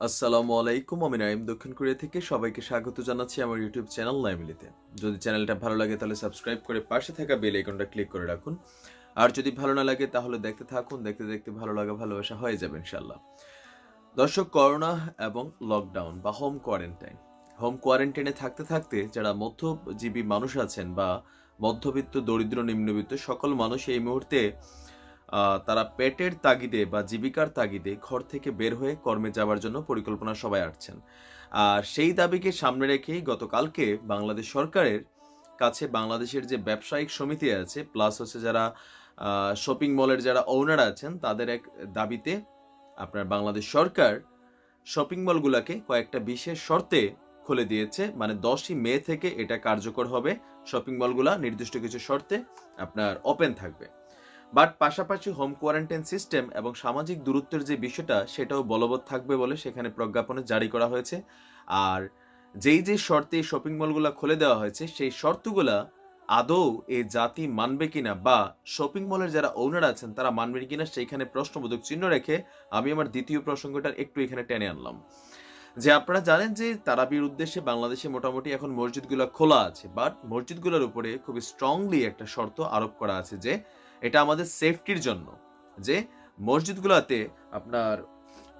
আসসালামু আলাইকুম, আমি নাইম দক্ষিণ কোরিয়া থেকে। সবাইকে স্বাগত জানাচ্ছি আমার ইউটিউব চ্যানেল নাইমিলিতে। যদি চ্যানেলটা ভালো লাগে তাহলে সাবস্ক্রাইব করে পাশে থাকা বেল আইকনটা ক্লিক করে রাখুন। আর যদি ভালো না লাগে তাহলে দেখতে থাকুন, দেখতে দেখতে ভালো লাগা ভালোবাসা হয়ে যাবে ইনশাল্লাহ দর্শক, করোনা এবং লকডাউন বা হোম কোয়ারেন্টাইন হোম কোয়ারেন্টাইনে থাকতে থাকতে যারা মধ্যজীবী মানুষ আছেন বা মধ্যবিত্ত, দরিদ্র, নিম্নবিত্ত সকল মানুষ এই মুহূর্তে তারা পেটের তাগিদে বা জীবিকার তাগিদে ঘর থেকে বের হয়ে কর্মে যাওয়ার জন্য পরিকল্পনা সবাই আটছেন। আর সেই দাবিকে সামনে রেখেই গতকালকে বাংলাদেশ সরকারের কাছে বাংলাদেশের যে ব্যবসায়িক সমিতি আছে প্লাস হচ্ছে যারা শপিং মলের যারা ওনার আছেন, তাদের এক দাবিতে আপনার বাংলাদেশ সরকার শপিং মলগুলোকে কয়েকটা বিশেষ শর্তে খুলে দিয়েছে। মানে দশই মে থেকে এটা কার্যকর হবে। শপিং মলগুলা নির্দিষ্ট কিছু শর্তে আপনার ওপেন থাকবে। বাট পাশাপাশি হোম কোয়ারেন্টাইন সিস্টেম এবং সামাজিক দূরত্বের যে বিষয়টা, সেটাও বলবৎ থাকবে বলে সেখানে প্রজ্ঞাপনে জারি করা হয়েছে। আর যেই যে শর্তে শপিং মলগুলো খুলে দেওয়া হয়েছে, সেই শর্তগুলা আদৌ এ জাতি মানবে কিনা বা শপিং মলের যারা ওনার আছেন, তারা মানবে কিনা সেইখানে প্রশ্নবোধক চিহ্ন রেখে আমি আমার দ্বিতীয় প্রসঙ্গটার একটু এখানে টেনে আনলাম। যে আপনারা জানেন যে তারাবির উদ্দেশ্যে বাংলাদেশে মোটামুটি এখন মসজিদগুলো খোলা আছে, বাট মসজিদগুলোর উপরে খুবই স্ট্রংলি একটা শর্ত আরোপ করা আছে যে এটা আমাদের সেফটির জন্য। যে মসজিদগুলোতে আপনার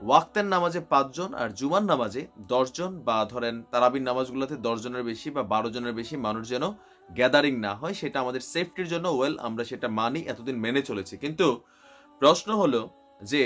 ওয়াক্তের নামাজে পাঁচজন আর জুমার নামাজে দশজন বা ধরেন তারাবির নামাজগুলোতে দশজনের বেশি বা বারো জনের বেশি মানুষ যেন গ্যাদারিং না হয়, সেটা আমাদের সেফটির জন্য ওয়েল আমরা সেটা মানি, এতদিন মেনে চলেছি। কিন্তু প্রশ্ন হলো যে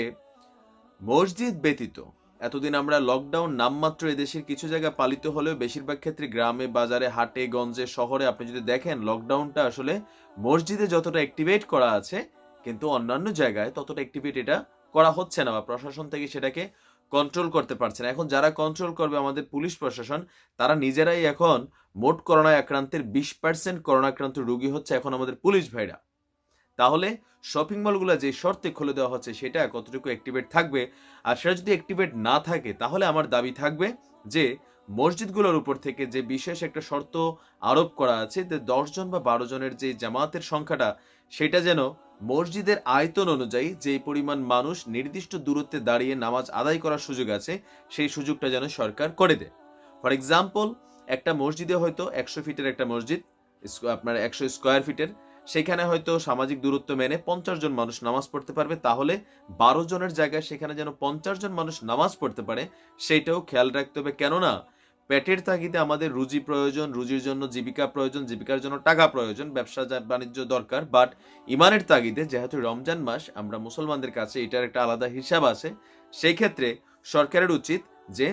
মসজিদ ব্যতীত এতদিন আমরা লকডাউন নামমাত্র এদেশের কিছু জায়গায় পালিত হলেও বেশিরভাগ ক্ষেত্রে গ্রামে, বাজারে, হাটে, গঞ্জে, শহরে আপনি যদি দেখেন লকডাউনটা আসলে মসজিদে যতটা অ্যাক্টিভেট করা আছে, কিন্তু অন্যান্য জায়গায় ততটা অ্যাক্টিভেট এটা করা হচ্ছে না বা প্রশাসন থেকে সেটাকে কন্ট্রোল করতে পারছে না। এখন যারা কন্ট্রোল করবে আমাদের পুলিশ প্রশাসন, তারা নিজেরাই এখন মোট করোনা আক্রান্তের বিশ পার্সেন্ট করোনা আক্রান্ত রোগী হচ্ছে এখন আমাদের পুলিশ ভাইরা। তাহলে শপিং মলগুলো যে শর্তে খুলে দেওয়া হচ্ছে সেটা কতটুকু অ্যাক্টিভেট থাকবে? আর সেটা যদি অ্যাক্টিভেট না থাকে, তাহলে আমার দাবি থাকবে যে মসজিদগুলোর উপর থেকে যে বিশেষ একটা শর্ত আরোপ করা আছে যে দশজন বা বারো জনের যে জামাতের সংখ্যাটা, সেটা যেন মসজিদের আয়তন অনুযায়ী যে পরিমাণ মানুষ নির্দিষ্ট দূরত্বে দাঁড়িয়ে নামাজ আদায় করার সুযোগ আছে, সেই সুযোগটা যেন সরকার করে দেয়। ফর এক্সাম্পল একটা মসজিদে হয়তো একশো ফিটের একটা মসজিদ আপনার একশো স্কোয়ার ফিটের সেখানে হয়তো সামাজিক দূরত্ব মেনে পঞ্চাশ জন মানুষ নামাজ পড়তে পারবে, তাহলে বারো জনের জায়গায় সেখানে যেন পঞ্চাশ জন মানুষ নামাজ পড়তে পারে সেইটাও খেয়াল রাখতে হবে। কেননা, পেটের তাগিদে আমাদের রুজি প্রয়োজন, রুজির জন্য জীবিকা প্রয়োজন, জীবিকার জন্য টাকা প্রয়োজন, ব্যবসা বাণিজ্য দরকার বাট ইমানের তাগিদে যেহেতু রমজান মাস, আমরা মুসলমানদের কাছে এটার একটা আলাদা হিসাব আছে সেই ক্ষেত্রে সরকারের উচিত যে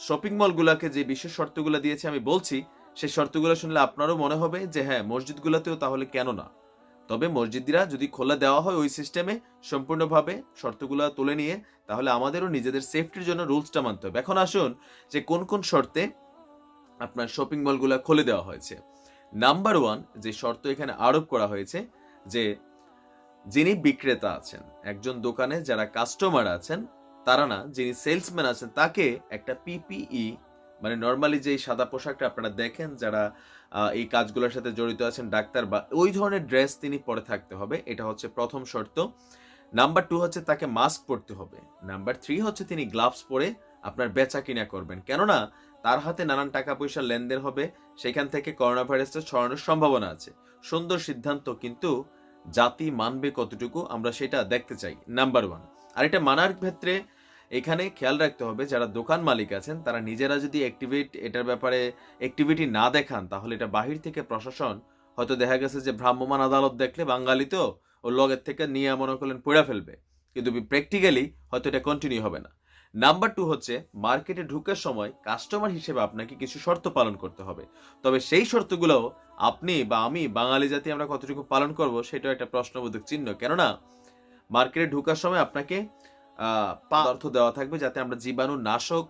শপিং মলগুলোকে যে বিশেষ শর্তগুলো দিয়েছে আমি বলছি সেই শর্তগুলো শুনলে আপনারও মনে হবে যে হ্যাঁ মসজিদগুলোতেও তাহলে কেন না? তবে মসজিদরা যদি খোলা দেওয়া হয় ওই সিস্টেমে সম্পূর্ণভাবে শর্তগুলো তুলে নিয়ে, তাহলে আমাদেরও নিজেদের সেফটির জন্য রুলসটা মানতে হবে। এখন আসুন যে কোন কোন শর্তে আপনার শপিং মলগুলো খুলে দেওয়া হয়েছে। নাম্বার ওয়ান যে শর্ত এখানে আরোপ করা হয়েছে যে যিনি বিক্রেতা আছেন, একজন দোকানে যারা কাস্টমার আছেন, তারা না, যিনি সেলসম্যান আছেন, তাকে একটা পিপিই মানে নর্মালি যে সাদা পোশাকটা আপনারা দেখেন, যারা এই কাজগুলোর সাথে জড়িত আছেন, ডাক্তার বা ওই ধরনের ড্রেস তিনি পরে থাকতে হবে, এটা হচ্ছে প্রথম শর্ত। নাম্বার টু হচ্ছে তাকে মাস্ক পরতে হবে। নাম্বার থ্রি হচ্ছে তিনি গ্লাভস পরে আপনার বেচা কিনা করবেন। কেননা, তার হাতে নানান টাকা পয়সা লেনদেন হবে, সেখান থেকে করোনা ভাইরাসটা ছড়ানোর সম্ভাবনা আছে। সুন্দর সিদ্ধান্ত, কিন্তু জাতি মানবে কতটুকু, আমরা সেটা দেখতে চাই। নাম্বার ওয়ান আর এটা মানার ক্ষেত্রে এখানে খেয়াল রাখতে হবে, যারা দোকান মালিক আছেন, তারা নিজেরা যদি অ্যাক্টিভেট এটার ব্যাপারে অ্যাক্টিভিটি না দেখান, তাহলে এটা বাহির থেকে প্রশাসন, হয়তো দেখা গেছে যে ভ্রাম্যমান আদালত দেখলে বাঙালি তো, ও লগের থেকে নিয়ে মনে করলেন পড়ে ফেলবে। কিন্তু প্র্যাকটিক্যালি হয়তো এটা কন্টিনিউ হবে না। নাম্বার টু হচ্ছে মার্কেটে ঢুকার সময় কাস্টমার হিসেবে আপনাকে কিছু শর্ত পালন করতে হবে। তবে সেই শর্তগুলো আপনি বা আমি, বাঙালি জাতি, আমরা কতটুকু পালন করব, সেটাও একটা প্রশ্নবোধক চিহ্ন। কেননা মার্কেটে ঢুকার সময় আপনাকে পদার্থ দেওয়া থাকবে যাতে আমরা জীবাণু নাশক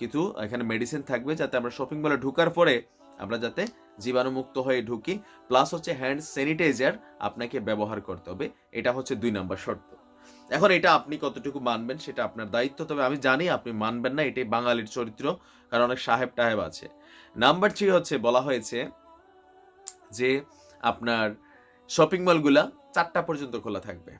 কিছু এখানে মেডিসিন থাকবে যাতে আমরা শপিং মলে ঢুকার পরে আমরা যাতে জীবাণুমুক্ত হয়ে ঢুকি। প্লাস হচ্ছে হ্যান্ড স্যানিটাইজার আপনাকে ব্যবহার করতে হবে। এটা হচ্ছে দুই নাম্বার শর্ত। এখন এটা আপনি কতটুকু মানবেন সেটা আপনার দায়িত্ব, তবে আমি জানি আপনি মানবেন না, এটাই বাঙালির চরিত্র, কারণ অনেক সাহেব টাহেব আছে। নাম্বার থ্রি হচ্ছে, বলা হয়েছে যে আপনার শপিং মলগুলা চারটা পর্যন্ত খোলা থাকবে।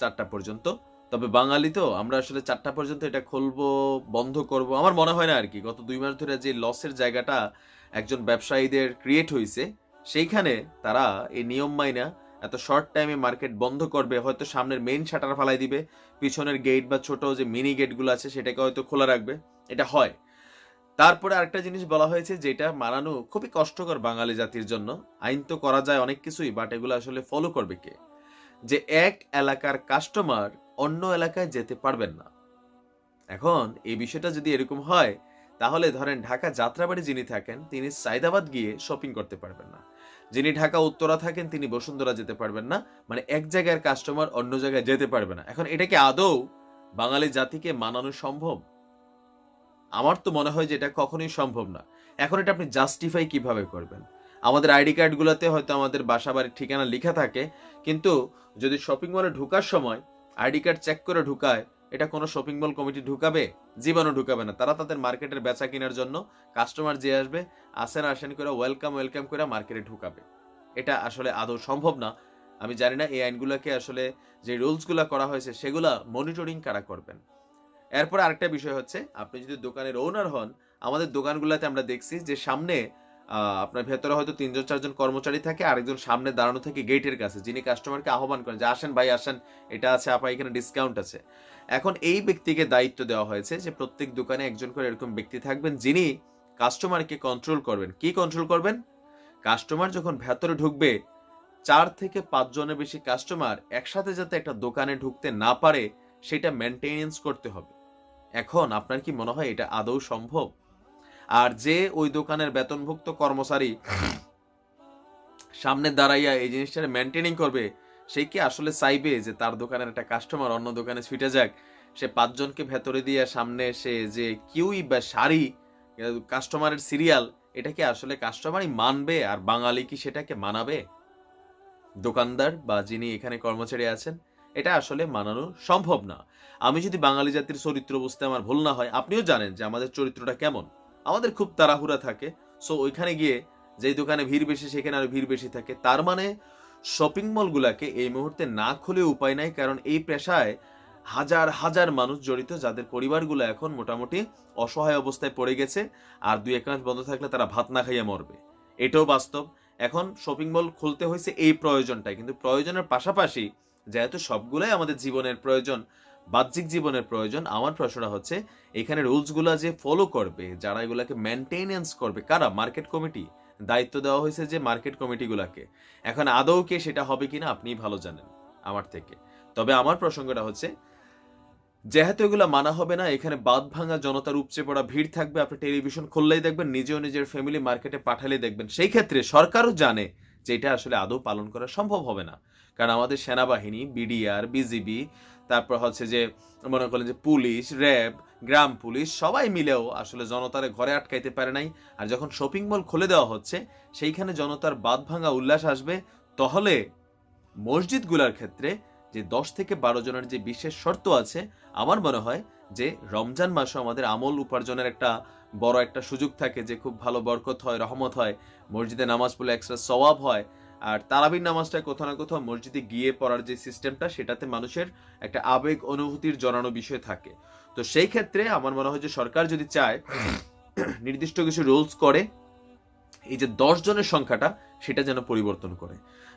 চারটা পর্যন্ত তবে বাঙালি তো, আমরা আসলে চারটা পর্যন্ত এটা খুলবো, বন্ধ করব। আমার মনে হয় না আর কি, গত দুই মাস ধরে যে লসের জায়গাটা একজন ব্যবসায়ীদের ক্রিয়েট হয়েছে সেইখানে তারা এই নিয়ম মাইনা এত শর্ট টাইমে মার্কেট বন্ধ করবে, হয়তো সামনের মেইন শাটার ফালাই দিবে, পিছনের গেট বা ছোট যে মিনি গেটগুলো আছে সেটাকে হয়তো খোলা রাখবে, এটা হয়। তারপরে আরেকটা জিনিস বলা হয়েছে যেটা মানানো খুবই কষ্টকর বাঙালি জাতির জন্য, আইন তো করা যায় অনেক কিছুই বাট এগুলো আসলে ফলো করবে কে? যে এক এলাকার কাস্টমার অন্য এলাকায় যেতে পারবেন না। এখন এই বিষয়টা যদি এরকম হয়, তাহলে ধরেন ঢাকা যাত্রাবাড়ি যিনি থাকেন, তিনি সাইদাবাদ গিয়ে শপিং করতে পারবেন না। যিনি ঢাকা, উত্তরা থাকেন, তিনি বসুন্ধরা যেতে পারবেন না। মানে এক জায়গার কাস্টমার অন্য জায়গায় যেতে পারবে না। এখন এটা কি আদৌ বাঙালি জাতিকে মানানো সম্ভব? আমার তো মনে হয় যে এটা কখনোই সম্ভব না। এখন এটা আপনি জাস্টিফাই কীভাবে করবেন? আমাদের আইডি কার্ডগুলোতে হয়তো আমাদের বাসা বাড়ির ঠিকানা লেখা থাকে, কিন্তু যদি শপিং মলে ঢোকার সময় আইডি কার্ড চেক করে ঢুকায়, এটা কোনো শপিং মল কমিটি ঢুকাবে? জীবাণু ঢুকাবে না। তারা তাদের মার্কেটের বেচা কেনার জন্য কাস্টমার যে আসবে, আসেন আসেন করে ওয়েলকাম ওয়েলকাম করে মার্কেটে ঢুকাবে। এটা আসলে আদৌ সম্ভব না। আমি জানি না এই আইনগুলোকে আসলে যে রুলসগুলো করা হয়েছে, সেগুলা মনিটরিং কারা করবেন। এরপর আরেকটা বিষয় হচ্ছে, আপনি যদি দোকানের ওনার হন, আমাদের দোকানগুলোতে আমরা দেখছি যে সামনে আপনার ভেতরে হয়তো তিনজন, চারজন কর্মচারী থাকে, আরেকজন সামনে দাঁড়ানো থাকে গেটের কাছে, যিনি কাস্টমারকে আহ্বান করেন যে, আসেন ভাই, আসেন, এটা আছে আপা এখানে ডিসকাউন্ট আছে। এখন এই ব্যক্তিকে দায়িত্ব দেওয়া হয়েছে যে, প্রত্যেক দোকানে একজন করে এরকম ব্যক্তি থাকবেন, যিনি কাস্টমারকে কন্ট্রোল করবেন। কি কন্ট্রোল করবেন? কাস্টমার যখন ভেতরে ঢুকবে, চার থেকে পাঁচ জনের বেশি কাস্টমার একসাথে যাতে একটা দোকানে ঢুকতে না পারে, সেটা মেনটেনেন্স করতে হবে। এখন আপনার কি মনে হয় এটা আদৌ সম্ভব? আর যে ওই দোকানের বেতনভুক্ত কর্মচারী সামনে দাঁড়াইয়া এই জিনিসটা মেনটেনিং করবে, সে কি আসলে চাইবে যে তার দোকানের একটা কাস্টমার অন্য দোকানে ছুটে যাক? সে পাঁচজনকে ভেতরে দিয়ে সামনে সে যে কিউই বা শাড়ি কাস্টমারের সিরিয়াল এটা কি আসলে কাস্টমারই মানবে আর বাঙালি কি সেটাকে মানাবে? দোকানদার বা যিনি এখানে কর্মচারী আছেন, এটা আসলে মানানো সম্ভব না। আমি যদি বাঙালি জাতির চরিত্র বুঝতে আমার ভুল না হয়, আপনিও জানেন যে আমাদের চরিত্রটা কেমন। আমাদের খুব তাড়াহুড়া থাকে। সো ওইখানে গিয়ে যেই দোকানে ভিড় বেশি, সেখানে আরও ভিড় বেশি থাকে। তার মানে শপিং মলগুলাকে এই মুহূর্তে না খুলে উপায় নাই, কারণ এই পেশায় হাজার হাজার মানুষ জড়িত, যাদের পরিবারগুলো এখন মোটামুটি অসহায় অবস্থায় পড়ে গেছে আর দুই এক মাস বন্ধ থাকলে তারা ভাত না খাইয়ে মরবে। এটাও বাস্তব। এখন শপিং মল খুলতে হয়েছে এই প্রয়োজনটাই। কিন্তু প্রয়োজনের পাশাপাশি যেহেতু সবগুলাই আমাদের জীবনের প্রয়োজন বাহ্যিক জীবনের প্রয়োজন। আমার প্রশ্নটা হচ্ছে, এখানে রুলসগুলো যে ফলো করবে, যারা এগুলাকে মেনটেনেন্স করবে, কারা? মার্কেট কমিটি দায়িত্ব দেওয়া হয়েছে যে মার্কেট কমিটিগুলোকে এখন আদৌ কে সেটা হবে কিনা আপনি ভালো জানেন, আমার থেকে। তবে আমার প্রসঙ্গটা হচ্ছে, যেহেতু এগুলো মানা হবে না, এখানে বাদ ভাঙা জনতার উপচে পড়া ভিড় থাকবে, আপনি টেলিভিশন খুললেই দেখবেন, নিজেও নিজের ফ্যামিলি মার্কেটে পাঠালে দেখবেন। সেই ক্ষেত্রে সরকারও জানে যে এটা আসলে আদৌ পালন করা সম্ভব হবে না। কারণ আমাদের সেনাবাহিনী বিডিআর বিজিবি তারপর হচ্ছে যে, মনে করলেন যে পুলিশ, র্যাব, গ্রাম পুলিশ সবাই মিলেও আসলে জনতারে ঘরে আটকাইতে পারে নাই। আর যখন শপিং মল খুলে দেওয়া হচ্ছে, সেইখানে জনতার বাদ ভাঙা উল্লাস আসবে। তাহলে মসজিদগুলার ক্ষেত্রে যে দশ থেকে বারো জনের যে বিশেষ শর্ত আছে, আমার মনে হয় যে রমজান মাসে আমাদের আমল উপার্জনের একটা বড় একটা সুযোগ থাকে যে খুব ভালো বরকত হয়, রহমত হয়। মসজিদে নামাজ পড়লে এক্সট্রা সওয়াব হয়। আর তারাবির নামাজটা কোথাও না কোথাও মসজিদে গিয়ে পড়ার যে সিস্টেমটা সেটাতে মানুষের একটা আবেগ, অনুভূতির জড়ানো বিষয় থাকে। তো সেই ক্ষেত্রে আমার মনে হয় যে সরকার যদি চায়, নির্দিষ্ট কিছু রুলস করে, এই যে দশ জনের সংখ্যাটা সেটা যেন পরিবর্তন করে।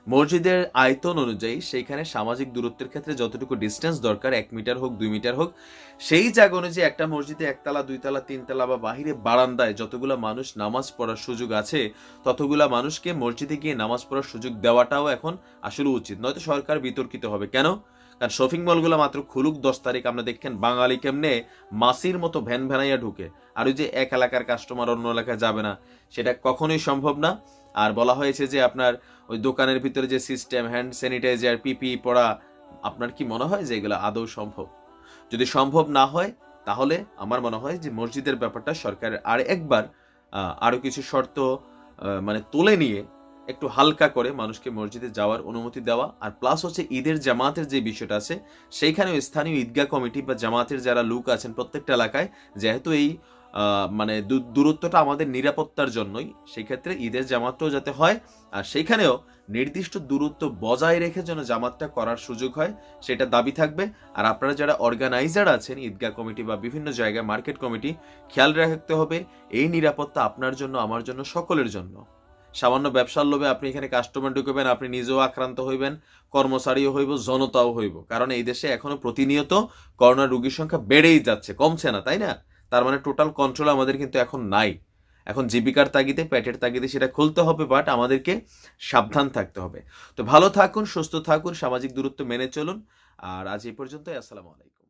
মসজিদের আয়তন অনুযায়ী সেইখানে সামাজিক দূরত্বের ক্ষেত্রে যতটুকু ডিস্টেন্স দরকার, এক মিটার হোক, দুই মিটার হোক, সেই জায়গা অনুযায়ী একটা মসজিদে একতলা, দুইতলা, তিনতলা বা বাহিরে বারান্দায় যতগুলো মানুষ নামাজ পড়ার সুযোগ আছে, ততগুলা মানুষকে মসজিদে গিয়ে নামাজ পড়ার সুযোগ দেওয়াটাও এখন আসলে উচিত। নয়তো সরকার বিতর্কিত হবে। কেন? কারণ শপিং মলগুলো মাত্র খুলুক দশ তারিখ, আমরা দেখেন বাঙালি কেমনে মাসির মতো ভ্যান ভ্যানাইয়া ঢুকে। আর ওই যে এক এলাকার কাস্টমার অন্য এলাকায় যাবে না সেটা কখনোই সম্ভব না। আর বলা হয়েছে যে আপনার ওই দোকানের ভিতরে যে সিস্টেম হ্যান্ড স্যানিটাইজার পিপি পড়া আপনার কি মনে হয় যে এগুলো আদৌ সম্ভব? যদি সম্ভব না হয় তাহলে আমার মনে হয় যে মসজিদের ব্যাপারটা সরকার আর একবার আহ, আরও কিছু শর্ত মানে তুলে নিয়ে একটু হালকা করে মানুষকে মসজিদে যাওয়ার অনুমতি দেওয়া। আর প্লাস হচ্ছে ঈদের জামাতের যে বিষয়টা আছে সেইখানেও স্থানীয় ঈদগাহ কমিটি বা জামাতের যারা লোক আছেন প্রত্যেকটা এলাকায় যেহেতু এই মানে দূরত্বটা আমাদের নিরাপত্তার জন্যই। সেই ক্ষেত্রে ঈদের জামাতটাও যাতে হয়, আর সেইখানেও নির্দিষ্ট দূরত্ব বজায় রেখে যেন জামাতটা করার সুযোগ হয়, সেটা দাবি থাকবে। আর আপনারা যারা অর্গানাইজার আছেন, ঈদগাহ কমিটি বা বিভিন্ন জায়গায় মার্কেট কমিটি, খেয়াল রাখতে হবে, এই নিরাপত্তা আপনার জন্য, আমার জন্য, সকলের জন্য। সামান্য ব্যবসার লোভে আপনি এখানে কাস্টমার ঢুকবেন, আপনি নিজেও আক্রান্ত হইবেন, কর্মচারীও হইব, জনতাও হইব। কারণ এই দেশে এখনও প্রতিনিয়ত করোনা রোগীর সংখ্যা বেড়েই যাচ্ছে, কমছে না, তাই না? তার মানে টোটাল কন্ট্রোল আমাদের কিন্তু এখন নাই। এখন জীবিকার তাগিদে প্যাটের তাগিদে সেটা খুলতে হবে বাট আমাদেরকে সাবধান থাকতে হবে। তো ভালো থাকুন, সুস্থ থাকুন, সামাজিক দূরত্ব মেনে চলুন। আর আজ এই পর্যন্তই, আসসালামু আলাইকুম।